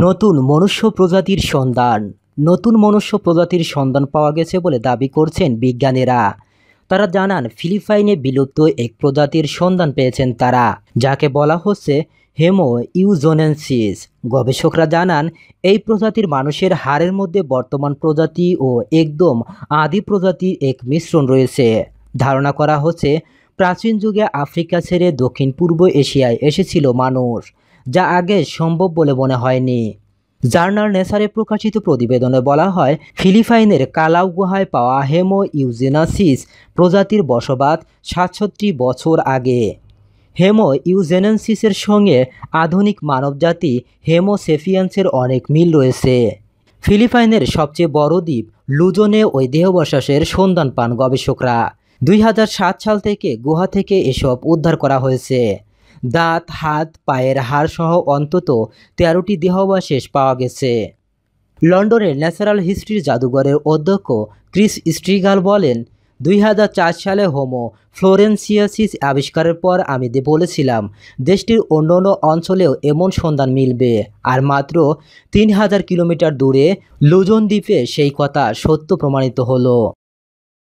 নতুন মনুষ্য প্রজাতির সন্ধান। নতুন মনুষ্য প্রজাতির সন্ধান পাওয়া গেছে বলে দাবি করছেন বিজ্ঞানীরা। তারা জানান, ফিলিপাইনে বিলুপ্ত এক প্রজাতির সন্ধান পেয়েছেন তারা, যাকে বলা হচ্ছে হেমো ইউজোনেন্সিস গবেষকরা জানান, এই প্রজাতির মানুষের হাড়ের মধ্যে বর্তমান প্রজাতি ও একদম আদি প্রজাতির এক মিশ্রণ রয়েছে। ধারণা করা হচ্ছে, প্রাচীন যুগে আফ্রিকা ছেড়ে দক্ষিণ পূর্ব এশিয়ায় এসেছিল মানুষ। যা আগে সম্ভব বলে মনে হয়নি। জার্নাল নেসারে প্রকাশিত প্রতিবেদনে বলা হয়, ফিলিপাইনের কালাউ গুহায় পাওয়া হেমো ইউজেনাসিস প্রজাতির বসবাস সাতষট্টি বছর আগে। হেমো ইউজেনেন্সিসের সঙ্গে আধুনিক মানবজাতি হেমোসেফিয়ান্সের অনেক মিল রয়েছে। ফিলিপাইনের সবচেয়ে বড় দ্বীপ লুজনে ওই দেহবশ্বাসের সন্ধান পান গবেষকরা। দুই হাজার সাত সাল থেকে গুহা থেকে এসব উদ্ধার করা হয়েছে। দাঁত, হাত, পায়ের হাড় সহ অন্তত তেরোটি দেহাবশেষ পাওয়া গেছে। লন্ডনের ন্যাচারাল হিস্ট্রির জাদুঘরের অধ্যক্ষ ক্রিস স্ট্রিগাল বলেন, দুই হাজার চার সালে হোমো ফ্লোরেন্সিয়াসিস আবিষ্কারের পর আমি বলেছিলাম, দেশটির অন্য অন্য অঞ্চলেও এমন সন্ধান মিলবে। আর মাত্র তিন হাজার কিলোমিটার দূরে লুজন দ্বীপে সেই কথা সত্য প্রমাণিত হলো।